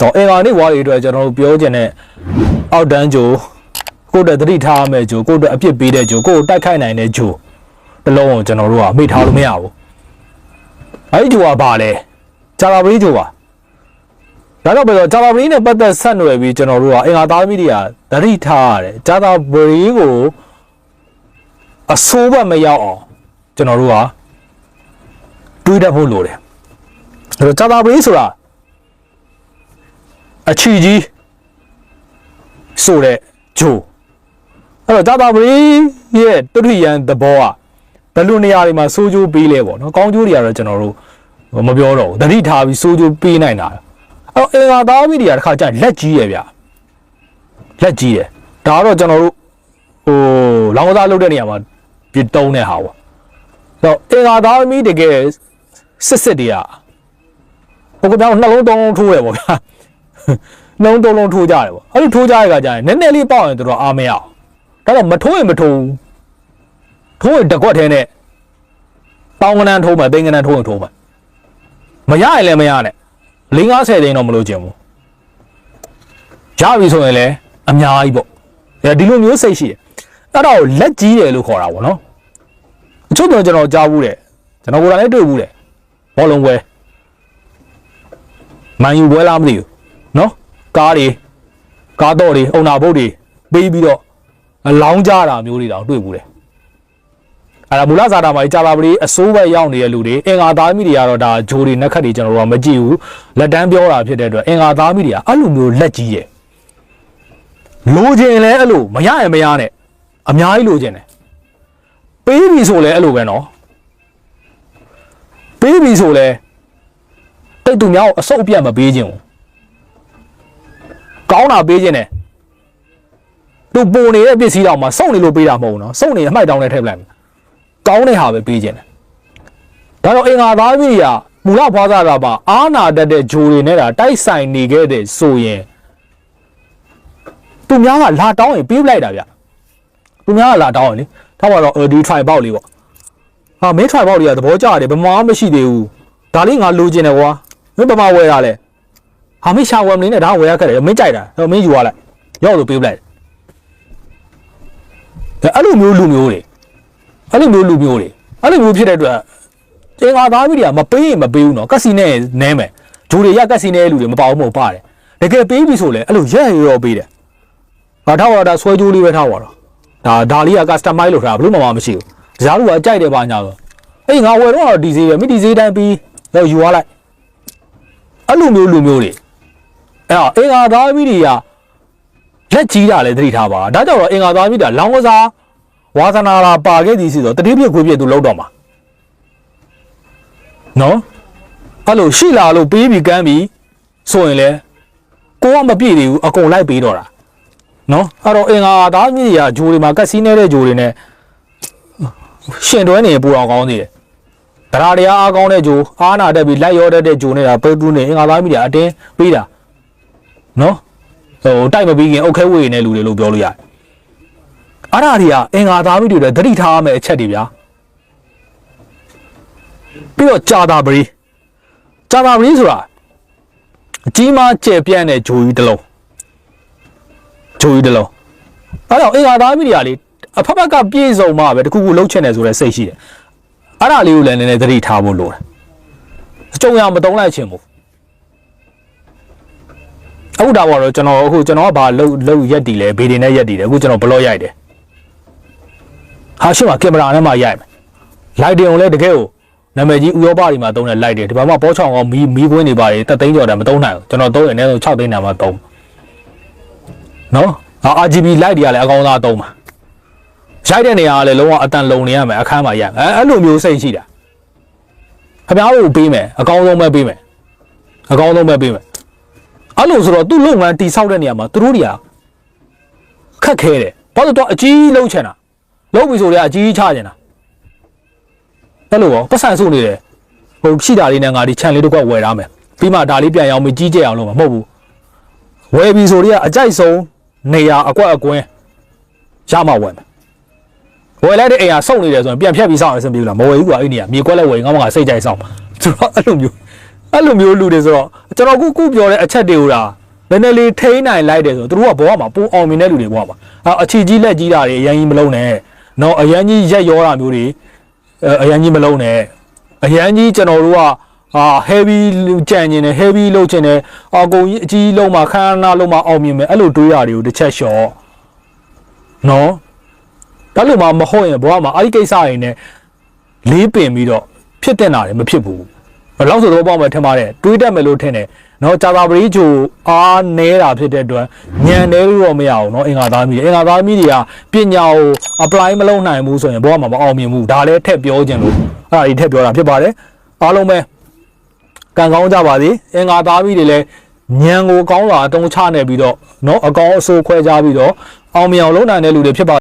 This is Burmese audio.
တော့အင်္ဂါနေ့ဝါတွေအတွက်ကျွန်တော်တို့ပြောချင်တဲ့အောက်တန်းဂျိုကိုယ့်အတွက်သတိထားရမယ့်ဂျိုကိုယ့်အတွက်အပြစ်ပေးတဲ့ဂျိုကိုယ့်ကိုတိုက်ခိုက်နိုင်တဲ့ဂျိုတစ်လုံးကိုကျွန်တော်တို့ကမေ့ထားလို့မရဘူးအဲ့ဒီဂျိုကဘာလဲဂျာလာဘရီဂျိုပါဒါတော့ပဲတော့ဂျာလာဘရီနဲ့ပတ်သက်ဆက်နွယ်ပြီးကျွန်တော်တို့ကအင်္ဂါသားသမီးတွေကသတိထားရတယ်ဂျာလာဘရီကိုအဆိုးဘက်မရောက်အောင်ကျွန်တော်တို့ကတွေးတတ်ဖို့လိုတယ်အဲ့တော့ဂျာလာဘရီဆိုတာ အချီကြီးဆိုတဲ့ဂျိုအဲ့တော့ဂျာတာပရီရဲ့တတိယံသဘောကဘယ်လိုနေရာတွေမှာစိုးကျိုးပေးလဲပေါ့နော်ကောင်းကျိုးတွေကတော့ကျွန်တော်တို့မပြောတော့ဘူးတတိထားပြီးစိုးကျိုးပေးနိုင်တာအဲ့တော့အင်္ဂါသားမိတွေကတစ်ခါကျရင်လက်ကြီးရယ်ဗျလက်ကြီးတယ်ဒါကတော့ကျွန်တော်တို့ဟိုလောင်းကစားလုပ်တဲ့နေရာမှာပြတုံးတဲ့ဟာပေါ့အဲ့တော့အင်္ဂါသားမိတကယ်စစ်စစ်တွေကဟိုကပြောင်းနှလုံးသုံးလုံးထိုးရပေါ့ဗျာ နှလုံးသုံးလုံးထိုးကြတယ်ပေါ့အဲ့လိုထိုးကြရကကြာရင်နည်းနည်းလေးပေါက်ရင်တို့တော့အားမရအောင်ဒါတော့မထိုးရင်မထိုးဘူးထိုးရင်တစ်ခွက်ထဲနဲ့တောင်းကနန်းထိုးမှသိန်းကနန်းထိုးရင်ထိုးမှမရရင်လည်းမရနဲ့၄50သိန်းတော့မလို့ကျင်ဘူးရပြီဆိုရင်လည်းအများကြီးပေါ့ဒါဒီလိုမျိုးစိတ်ရှိတယ်အဲ့တော့လက်ကြီးတယ်လို့ခေါ်တာပေါ့နော်အချို့တော့ကျွန်တော်ကြားဘူးတယ်ကျွန်တော်ကိုယ်တိုင်လည်းတွေ့ဘူးတယ်ဘောလုံးပွဲမန်ယူပွဲလားမသိဘူး နော်ကားတွေကားတော့တွေအုံနာဘုတ်တွေပေးပြီးတော့အလောင်းကြတာမျိုးတွေတောင်တွေ့ဘူးတယ်အဲ့ဒါမူလဇာတာမှာကြာလာပလေးအစိုးပဲရောက်နေတဲ့လူတွေအင်္ဂါသားမိတွေကတော့ဒါဂျိုတွေနက်ခတ်တွေကျွန်တော်တို့ကမကြည့်ဘူးလက်တန်းပြောတာဖြစ်တဲ့အတွက်အင်္ဂါသားမိတွေကအဲ့လိုမျိုးလက်ကြီးတယ်လိုချင်လဲအဲ့လိုမရရင်မရနဲ့အများကြီးလိုချင်တယ်ပေးပြီဆိုလဲအဲ့လိုပဲနော်ပေးပြီဆိုလဲတိတ်သူများကိုအဆုတ်အပြတ်မပေးခြင်းဘူး ကောင်းတာပေးခြင်းတယ်သူပုံနေတဲ့ပစ္စည်းတော့မှစုံနေလို့ပေးတာမဟုတ်ဘူးနော်စုံနေအမိုက်တောင်းနဲ့ထည့်ပလိုက်မယ်ကောင်းတဲ့ဟာပဲပေးခြင်းတယ်ဒါတော့အင်္ဂါသားကြီးကမူလဖွားစားတာပါအာနာတတ်တဲ့ဂျိုတွေနဲ့တာတိုက်ဆိုင်နေခဲ့တဲ့ဆိုရင်သူများကလာတောင်းရင်ပေးပလိုက်တာဗျသူများကလာတောင်းရင်လေထားပါတော့ဒီ try ပေါက်လေးပေါ့ဟာမင်း try ပေါက်လေးကသဘောကျတယ်ဘာမှမရှိသေးဘူးဒါလေးငါလိုချင်တယ်ကွာမင်းဘာမှဝယ်ရလဲ ဟာမင်းရှာဝယ်မနေနဲ့ဒါဝယ်ရခဲ့တယ်မင်းကြိုက်တာတော့မင်းယူသွားလိုက်ရောက်လို့ပေးပလိုက်တယ်အဲ့လိုမျိုးလူမျိုးတွေအဲ့လိုမျိုးလူမျိုးတွေအဲ့လိုမျိုးဖြစ်တဲ့အတွက်ကျင်းကာသားမိတွေကမပေးရင်မပေးဘူးနော်ကက်စီနဲ့နဲမယ်ဂျိုတွေရကက်စီနဲ့လူတွေမပါဘူးမဟုတ်ပါတယ်တကယ်ပေးပြီဆိုလဲအဲ့လိုရက်ရရောပေးတယ်ငါထားပါတော့ဆွဲကြိုးလေးပဲထားပါတော့ဒါဒါလေးက customize လုပ်ထားတာဘလို့မှမရှိဘူးကြားလူကကြိုက်တယ်ပါညာဆိုအေးငါဝယ်တော့ဒီဈေးပဲမိဒီဈေးတိုင်းပြီးတော့ယူသွားလိုက်အဲ့လိုမျိုးလူမျိုးတွေ အဲ့တော့အင်္ဂါသားမိတွေကလက်ကြီးတာလည်းသတိထားပါဒါကြောင့်တော့အင်္ဂါသားမိတာလောင်းကစားဝါသနာလာပါခဲ့သည်ဆိုတော့တတိပြည့်ခွေးပြည့်သူလောက်တော့မှာနော်အဲ့လိုရှိလာလို့ပေးပြီးကမ်းပြီးဆိုရင်လေကိုကမပြည့်သေးဘူးအကုန်လိုက်ပေးတော့တာနော်အဲ့တော့အင်္ဂါသားမိတွေကဂျိုတွေမှာကက်စီနေတဲ့ဂျိုတွေနဲ့ရှင်တွဲနေရင်ပူအောင်ကောင်းသေးတယ်တရားတရားအားကောင်းတဲ့ဂျိုအားနာတက်ပြီးလိုက်ရောတတ်တဲ့ဂျိုနေတာပဲတူးနေအင်္ဂါသားမိတွေအတင်းပေးတာ နော်ဟိုတိုက်မပြီးခင်အုတ်ခဲဝေနေလူတွေလို့ပြောလို့ရတယ်အဲ့ဒါတွေကအင်္ဂါသားမိတွေလည်းသတိထားရမယ့်အချက်တွေဗျာပြီးတော့ကြာတာပရီကြာတာပရီဆိုတာအကြီးမားကျယ်ပြန့်တဲ့ဂျိုကြီးတစ်လုံးဂျိုကြီးတစ်လုံးအဲ့တော့အင်္ဂါသားမိတွေကလေအဖက်ဖက်ကပြည့်စုံမှပဲတခုခုလှုပ်ချင်တယ်ဆိုတဲ့စိတ်ရှိတယ်အဲ့ဒါလေးကိုလည်းနည်းနည်းသတိထားဖို့လိုတယ်အကြုံရမတုံးလိုက်ချင်ဘူး အခုဒါပေါ်တော့ကျွန်တော်အခုကျွန်တော်ကဘာလှုပ်လှုပ်ရက်တည်လဲဗီဒီနဲ့ရက်တည်တယ်အခုကျွန်တော်ဘလော့ရိုက်တယ်ဟာရှိမှာကင်မရာနဲ့မှရိုက်မယ်လိုက်တင်အောင်လဲတကယ်ကိုနာမည်ကြီးဥရောပတွေမှာသုံးတဲ့လိုက်တယ်ဒီဘက်မှာပေါ်ချောင်ကောင်မီးမီးခွင်းတွေပါတယ်တက်သိန်းကျော်တယ်မသုံးနိုင်ဘူးကျွန်တော်သုံးရင်အနည်းဆုံး6သိန်းနာမှသုံးနော်ဟာ RGB light တွေကလည်းအကောင်းသားသုံးပါရိုက်တဲ့နေရာကလည်းလုံးဝအတန်လုံနေရမယ်အခန်းမှာရိုက်အဲအဲ့လိုမျိုးစိတ်ရှိတာခင်ဗျားတို့ပေးမယ်အကောင်းဆုံးပဲပေးမယ်အကောင်းဆုံးပဲပေးမယ် အဲ့လိုဆိုတော့သူ့လုပ်ငန်းတိဆောက်တဲ့နေရာမှာသူတို့တွေကခက်ခဲတယ်ဘာလို့တော့အကြီးလုံးချင်တာလုံးပြီဆိုတော့အကြီးချချင်တာအဲ့လိုပေါ့ပတ်စံစုနေတယ်ဟိုရှိတာလေးနဲ့ငါဒီခြံလေးတစ်ခွက်ဝယ်ထားမယ်ပြီးမှဒါလေးပြန်ရောင်းပြီးကြီးကျယ်အောင်လုပ်မှာမဟုတ်ဘူးဝယ်ပြီဆိုတော့အကြိုက်ဆုံးနေရာအကွက်အကွင်းရမှဝယ်မယ်ဝယ်လိုက်တဲ့အိမ်ကစုံနေတယ်ဆိုရင်ပြန်ဖြတ်ပြီးစောင့်ရစင်ပြီလားမဝယ်ဘူးကွာအဲ့နေရာမြေကွက်လည်းဝယ်ငါမှငါစိတ်ကြိုက်စောင့်ဆိုတော့အဲ့လိုမျိုး အဲ့လိုမျိုးလူတွေဆိုတော့ကျွန်တော်ခုခုပြောတဲ့အချက်တွေကိုဒါနည်းနည်းလေးထိန်းနိုင်လိုက်တယ်ဆိုတော့သူတို့ကဘဝမှာပိုအောင်မြင်တဲ့လူတွေဘဝမှာအအချီကြီးလက်ကြီးတာတွေအရင်ကြီးမလုံးနဲ့နော်အရင်ကြီးရက်ရောတာမျိုးတွေအဲအရင်ကြီးမလုံးနဲ့အရင်ကြီးကျွန်တော်တို့ကအာ heavy ကြံ့ကျင်တယ် heavy လုပ်ချင်တယ်အကုန်ကြီးအကြီးလုံးမှာခန်းနာလုံးမှာအောင်မြင်မယ်အဲ့လိုတွေးရတွေကိုတစ်ချက်လျှော့နော်ဒါလို့မှမဟုတ်ရင်ဘဝမှာအဲ့ဒီကိစ္စတွေနဲ့လေးပင်ပြီးတော့ဖြစ်တင်တာတွေမဖြစ်ဘူး ဘယ်လောက်ဆိုတော့ပေါ့မယ်ထင်ပါတယ်တွေးတတ်မယ်လို့ထင်တယ်နော်ဂျာတာပရိချိုအားနဲတာဖြစ်တဲ့အတွက်ညံတယ်လို့တော့မရအောင်နော်အင်္ဂါသားမီးတွေအင်္ဂါသားမီးတွေကပညာကို apply မလုပ်နိုင်ဘူးဆိုရင်ဘဝမှာမအောင်မြင်ဘူးဒါလည်းထက်ပြောခြင်းလို့အဲ့ဒါဒီထက်ပြောတာဖြစ်ပါတယ်အားလုံးပဲကံကောင်းကြပါစေအင်္ဂါသားမီးတွေလည်းညံကိုကောင်းလာအတုံးချနေပြီးတော့နော်အကောင်အဆိုးခွဲကြပြီးတော့အောင်မြင်အောင်လုပ်နိုင်တဲ့လူတွေဖြစ်ပါ